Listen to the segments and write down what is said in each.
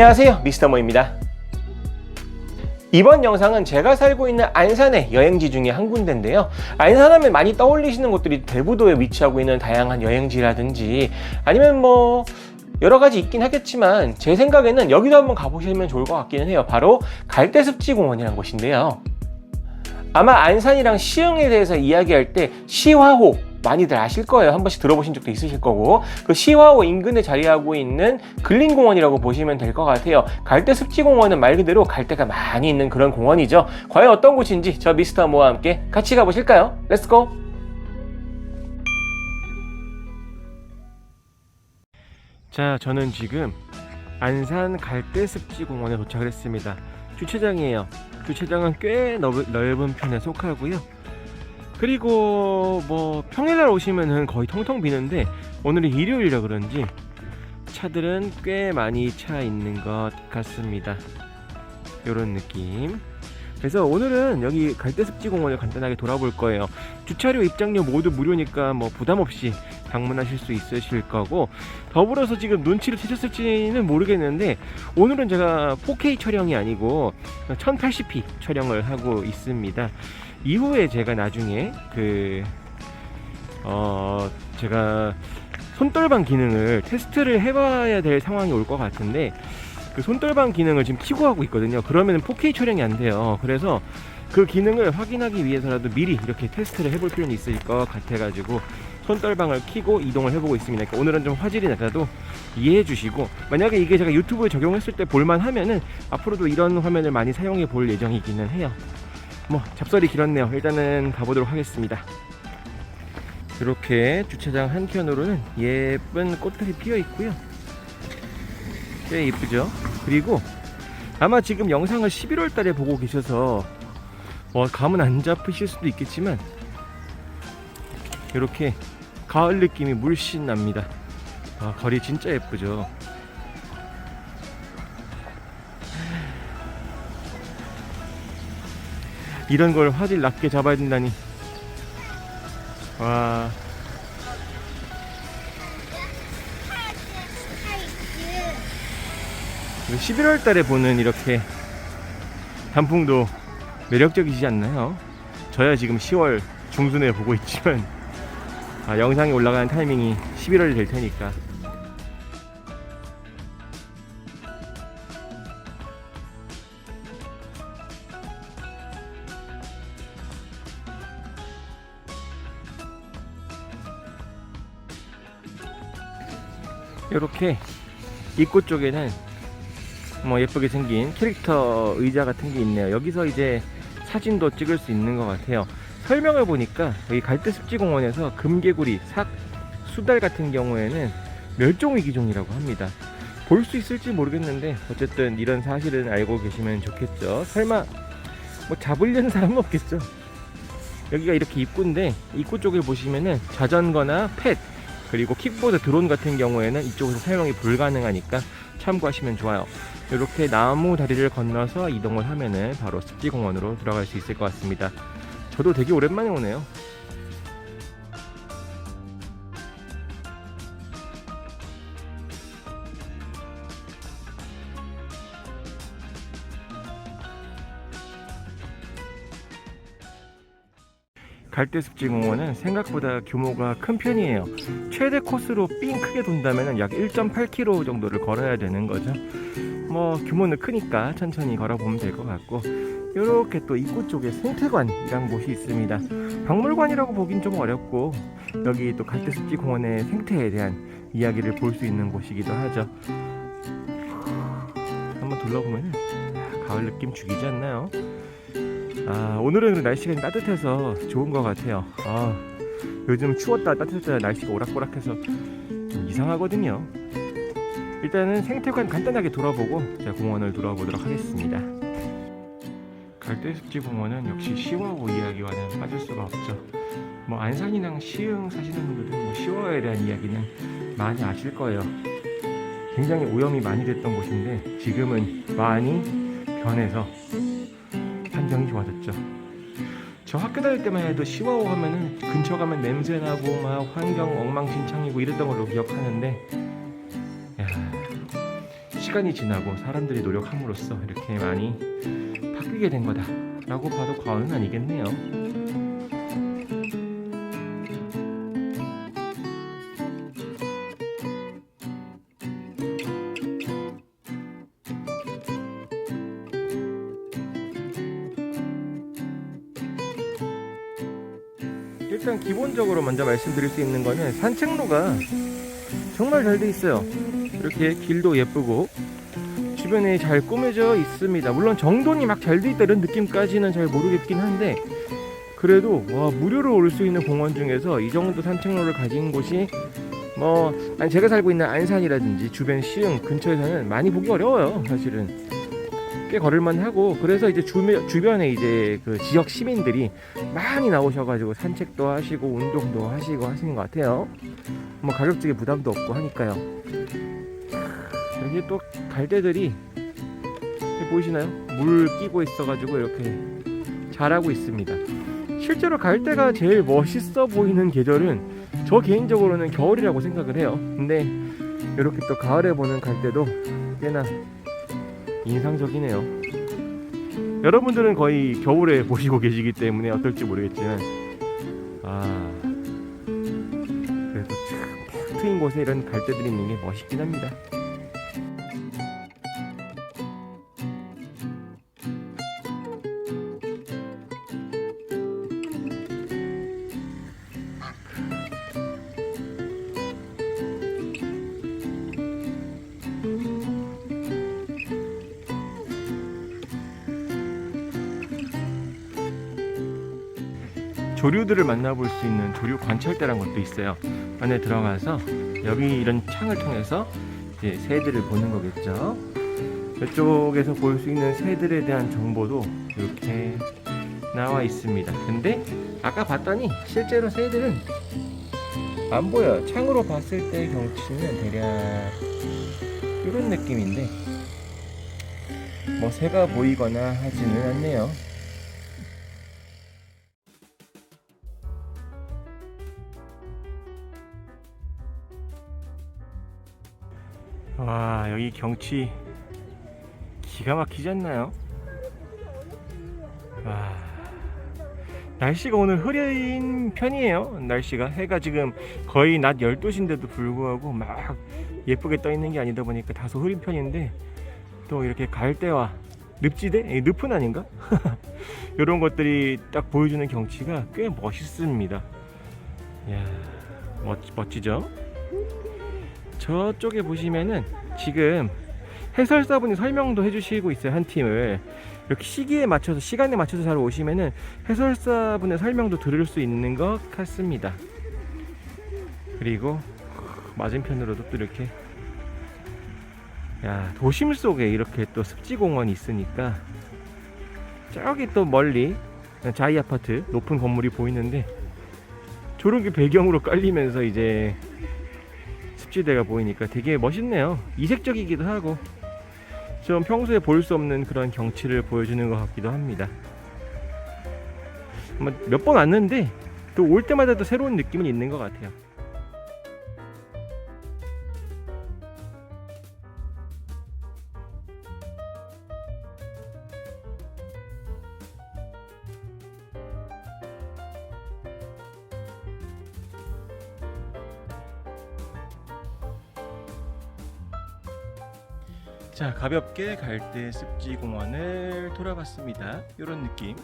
안녕하세요. 미스터 모입니다. 이번 영상은 제가 살고 있는 안산의 여행지 중에 한 군데인데요. 안산하면 많이 떠올리시는 곳들이 대부도에 위치하고 있는 다양한 여행지라든지 아니면 뭐 여러 가지 있긴 하겠지만 제 생각에는 여기도 한번 가보시면 좋을 것 같기는 해요. 바로 갈대습지공원이라는 곳인데요. 아마 안산이랑 시흥에 대해서 이야기할 때 시화호 많이들 아실 거예요. 한 번씩 들어보신 적도 있으실 거고 그 시화호 인근에 자리하고 있는 근린공원이라고 보시면 될 것 같아요. 갈대 습지공원은 말 그대로 갈대가 많이 있는 그런 공원이죠. 과연 어떤 곳인지 저 미스터 모와 함께 같이 가보실까요? 렛츠고! 자, 저는 지금 안산 갈대습지공원에 도착을 했습니다. 주차장이에요. 주차장은 꽤 넓, 넓은 편에 속하고요. 그리고 뭐 평일날 오시면은 거의 텅텅 비는데 오늘이 일요일이라 그런지 차들은 꽤 많이 차 있는 것 같습니다. 요런 느낌. 그래서 오늘은 여기 갈대습지공원을 간단하게 돌아볼 거예요. 주차료, 입장료 모두 무료니까 뭐 부담 없이 방문하실 수 있으실 거고 더불어서 지금 눈치를 채셨을지는 모르겠는데 오늘은 제가 4K 촬영이 아니고 1080p 촬영을 하고 있습니다. 이후에 제가 나중에 그 어, 제가 손떨방 기능을 테스트를 해봐야 될 상황이 올 것 같은데 그 손떨방 기능을 지금 키고 하고 있거든요. 그러면 4K 촬영이 안 돼요. 그래서 그 기능을 확인하기 위해서라도 미리 이렇게 테스트를 해볼 필요는 있을 것 같아가지고 손떨방을 키고 이동을 해보고 있습니다. 그러니까 오늘은 좀 화질이 낮아도 이해해 주시고 만약에 이게 제가 유튜브에 적용했을 때 볼만 하면은 앞으로도 이런 화면을 많이 사용해 볼 예정이기는 해요. 뭐 잡설이 길었네요. 일단은 가보도록 하겠습니다. 이렇게 주차장 한켠으로는 예쁜 꽃들이 피어 있고요. 꽤 이쁘죠? 그리고 아마 지금 영상을 11월 달에 보고 계셔서 뭐 감은 안 잡으실 수도 있겠지만 이렇게 가을 느낌이 물씬 납니다. 아, 거리 진짜 예쁘죠? 이런 걸 화질 낮게 잡아야 된다니. 와. 11월 달에 보는 이렇게 단풍도 매력적이지 않나요? 저야 지금 10월 중순에 보고 있지만 아, 영상이 올라가는 타이밍이 11월이 될 테니까 이렇게 입구 쪽에는 뭐 예쁘게 생긴 캐릭터 의자 같은 게 있네요. 여기서 이제 사진도 찍을 수 있는 것 같아요. 설명을 보니까 여기 갈대습지공원에서 금개구리, 삭, 수달 같은 경우에는 멸종위기종이라고 합니다. 볼 수 있을지 모르겠는데 어쨌든 이런 사실은 알고 계시면 좋겠죠. 설마 뭐 잡으려는 사람은 없겠죠. 여기가 이렇게 입구인데 입구 쪽에 보시면은 자전거나 펫 그리고 킥보드 드론 같은 경우에는 이쪽에서 사용이 불가능하니까 참고하시면 좋아요. 이렇게 나무 다리를 건너서 이동을 하면은 바로 습지공원으로 들어갈 수 있을 것 같습니다. 저도 되게 오랜만에 오네요. 갈대습지공원은 생각보다 규모가 큰 편이에요. 최대 코스로 삥 크게 돈다면 약 1.8km 정도를 걸어야 되는 거죠. 뭐 규모는 크니까 천천히 걸어보면 될 것 같고 이렇게 또 입구 쪽에 생태관이란 곳이 있습니다. 박물관이라고 보긴 좀 어렵고 여기 또 갈대습지공원의 생태에 대한 이야기를 볼 수 있는 곳이기도 하죠. 한번 둘러보면 가을 느낌 죽이지 않나요? 아, 오늘은 날씨가 좀 따뜻해서 좋은 것 같아요. 아, 요즘 추웠다 따뜻했다 날씨가 오락가락해서 좀 이상하거든요. 일단은 생태관 간단하게 돌아보고 제가 공원을 돌아보도록 하겠습니다. 갈대습지 공원은 역시 시화호 이야기와는 빠질 수가 없죠. 뭐 안산이랑 시흥 사시는 분들은 뭐 시화호에 대한 이야기는 많이 아실 거예요. 굉장히 오염이 많이 됐던 곳인데 지금은 많이 변해서 환경이 좋아졌죠. 저 학교 다닐 때만 해도 시화호 하면은 근처 가면 냄새 나고 막 환경 엉망진창이고 이랬던 걸로 기억하는데 야, 시간이 지나고 사람들이 노력함으로써 이렇게 많이 바뀌게 된 거다라고 봐도 과언은 아니겠네요. 일단 기본적으로 먼저 말씀드릴 수 있는 거는 산책로가 정말 잘 돼 있어요. 이렇게 길도 예쁘고 주변에 잘 꾸며져 있습니다. 물론 정돈이 막 잘 돼 있다 이런 느낌까지는 잘 모르겠긴 한데 그래도 와 무료로 올 수 있는 공원 중에서 이 정도 산책로를 가진 곳이 뭐 제가 살고 있는 안산이라든지 주변 시흥 근처에서는 많이 보기 어려워요 사실은 꽤 걸을만 하고 그래서 이제 주변 주변에 이제 그 지역 시민들이 많이 나오셔가지고 산책도 하시고 운동도 하시고 하시는 것 같아요. 뭐 가격적인 부담도 없고 하니까요. 여기 또 갈대들이 보이시나요? 물 끼고 있어가지고 이렇게 자라고 있습니다. 실제로 갈대가 제일 멋있어 보이는 계절은 저 개인적으로는 겨울이라고 생각을 해요. 근데 이렇게 또 가을에 보는 갈대도 꽤나 인상적이네요. 여러분들은 거의 겨울에 보시고 계시기 때문에 어떨지 모르겠지만 아 그래도 참 탁 트인 곳에 이런 갈대들이 있는 게 멋있긴 합니다. 조류들을 만나볼 수 있는 조류 관찰대란 것도 있어요. 안에 들어가서 여기 이런 창을 통해서 이제 새들을 보는 거겠죠. 이쪽에서 볼 수 있는 새들에 대한 정보도 이렇게 나와 있습니다. 근데 아까 봤더니 실제로 새들은 안 보여요. 창으로 봤을 때 경치는 대략 이런 느낌인데 뭐 새가 보이거나 하지는 않네요. 와 여기 경치 기가 막히지 않나요? 와 날씨가 오늘 흐린 편이에요 날씨가 해가 지금 거의 낮 12시인데도 불구하고 막 예쁘게 떠 있는 게 아니다 보니까 다소 흐린 편인데 또 이렇게 갈대와 늪지대? 에, 늪은 아닌가? 이런 것들이 딱 보여주는 경치가 꽤 멋있습니다 이야 멋, 멋지죠? 저쪽에 보시면은 지금 해설사분이 설명도 해주시고 있어요 한 팀을. 이렇게 시기에 맞춰서 시간에 맞춰서 잘 오시면은 해설사분의 설명도 들을 수 있는 것 같습니다. 그리고 맞은편으로도 또 이렇게 야 도심 속에 이렇게 또 습지공원이 있으니까 저기 또 멀리 자이 아파트 높은 건물이 보이는데 저런 게 배경으로 깔리면서 이제 습지대가 보이니까 되게 멋있네요. 이색적이기도 하고 좀 평소에 볼 수 없는 그런 경치를 보여주는 것 같기도 합니다. 몇 번 왔는데 또 올 때마다 또 새로운 느낌은 있는 것 같아요. 자 가볍게 갈대 습지 공원을 돌아봤습니다. 이런 느낌.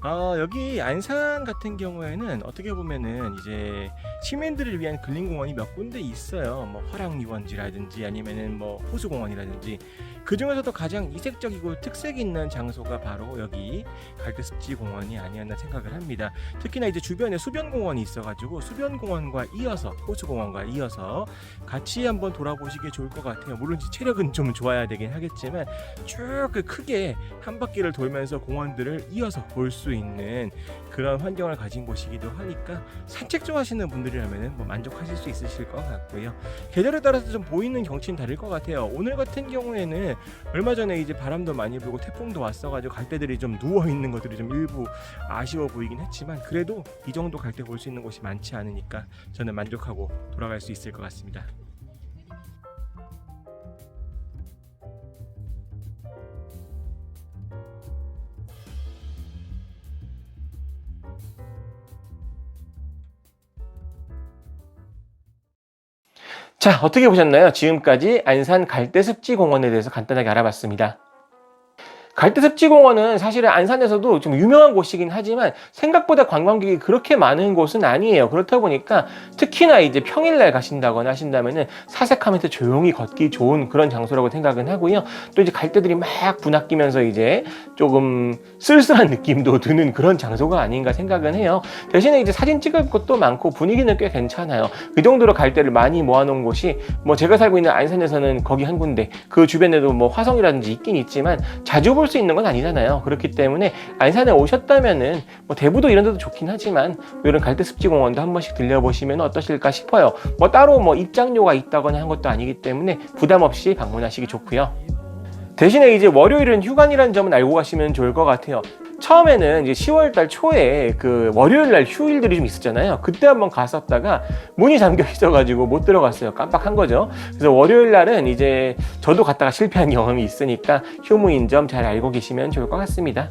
아 여기 안산 같은 경우에는 어떻게 보면은 이제 시민들을 위한 근린공원이 몇 군데 있어요. 뭐 화랑유원지라든지 아니면은 뭐 호수공원이라든지 그 중에서도 가장 이색적이고 특색 있는 장소가 바로 여기 갈대습지 공원이 아니었나 생각을 합니다. 특히나 이제 주변에 수변공원이 있어가지고 수변공원과 이어서 호수공원과 이어서 같이 한번 돌아보시기 좋을 것 같아요. 물론 체력은 좀 좋아야 되긴 하겠지만 쭉그 크게 한 바퀴를 돌면서 공원들을 이어서 볼 수 있는 그런 환경을 가진 곳이기도 하니까 산책 좋아하시는 분들이라면 뭐 만족하실 수 있으실 것 같고요. 계절에 따라서 좀 보이는 경치는 다를 것 같아요. 오늘 같은 경우에는 얼마 전에 이제 바람도 많이 불고 태풍도 왔어가지고 갈대들이 좀 누워 있는 것들이 좀 일부 아쉬워 보이긴 했지만 그래도 이 정도 갈대 볼 수 있는 곳이 많지 않으니까 저는 만족하고 돌아갈 수 있을 것 같습니다. 자, 어떻게 보셨나요? 지금까지 안산 갈대습지공원에 대해서 간단하게 알아봤습니다. 갈대습지공원은 사실은 안산에서도 좀 유명한 곳이긴 하지만 생각보다 관광객이 그렇게 많은 곳은 아니에요. 그렇다 보니까 특히나 이제 평일날 가신다거나 하신다면은 사색하면서 조용히 걷기 좋은 그런 장소라고 생각은 하고요. 또 이제 갈대들이 막 부낚이면서 이제 조금 쓸쓸한 느낌도 드는 그런 장소가 아닌가 생각은 해요. 대신에 이제 사진 찍을 곳도 많고 분위기는 꽤 괜찮아요. 그 정도로 갈대를 많이 모아놓은 곳이 뭐 제가 살고 있는 안산에서는 거기 한 군데 그 주변에도 뭐 화성이라든지 있긴 있지만 자주 볼 수 있는 건 아니잖아요. 그렇기 때문에 안산에 오셨다면은 뭐 대부도 이런 데도 좋긴 하지만 이런 갈대습지공원도 한 번씩 들려보시면 어떠실까 싶어요. 뭐 따로 뭐 입장료가 있다거나 한 것도 아니기 때문에 부담 없이 방문하시기 좋고요. 대신에 이제 월요일은 휴관이라는 점은 알고 가시면 좋을 것 같아요. 처음에는 이제 10월 달 초에 그 월요일 날 휴일들이 좀 있었잖아요. 그때 한번 갔었다가 문이 잠겨 있어가지고 못 들어갔어요. 깜빡한 거죠. 그래서 월요일 날은 이제 저도 갔다가 실패한 경험이 있으니까 휴무인 점 잘 알고 계시면 좋을 것 같습니다.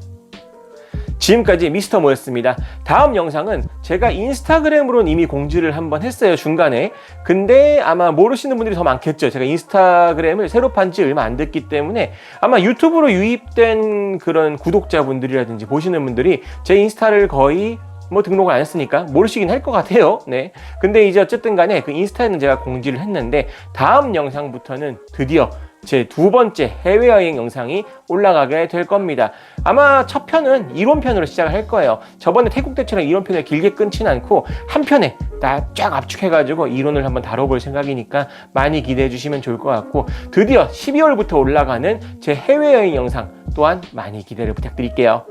지금까지 미스터 모였습니다. 다음 영상은 제가 인스타그램으로는 이미 공지를 한번 했어요, 중간에. 근데 아마 모르시는 분들이 더 많겠죠. 제가 인스타그램을 새로 판 지 얼마 안 됐기 때문에 아마 유튜브로 유입된 그런 구독자분들이라든지 보시는 분들이 제 인스타를 거의 뭐 등록을 안 했으니까 모르시긴 할 것 같아요. 네. 근데 이제 어쨌든 간에 그 인스타에는 제가 공지를 했는데 다음 영상부터는 드디어 제 두 번째 해외여행 영상이 올라가게 될 겁니다. 아마 첫 편은 이론편으로 시작을 할 거예요. 저번에 태국 때처럼 이론편을 길게 끊진 않고 한 편에 다 쫙 압축해가지고 이론을 한번 다뤄볼 생각이니까 많이 기대해 주시면 좋을 것 같고 드디어 12월부터 올라가는 제 해외여행 영상 또한 많이 기대를 부탁드릴게요.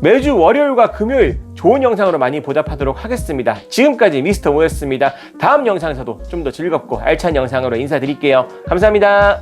매주 월요일과 금요일 좋은 영상으로 많이 보답하도록 하겠습니다. 지금까지 미스터 모였습니다. 다음 영상에서도 좀 더 즐겁고 알찬 영상으로 인사드릴게요. 감사합니다.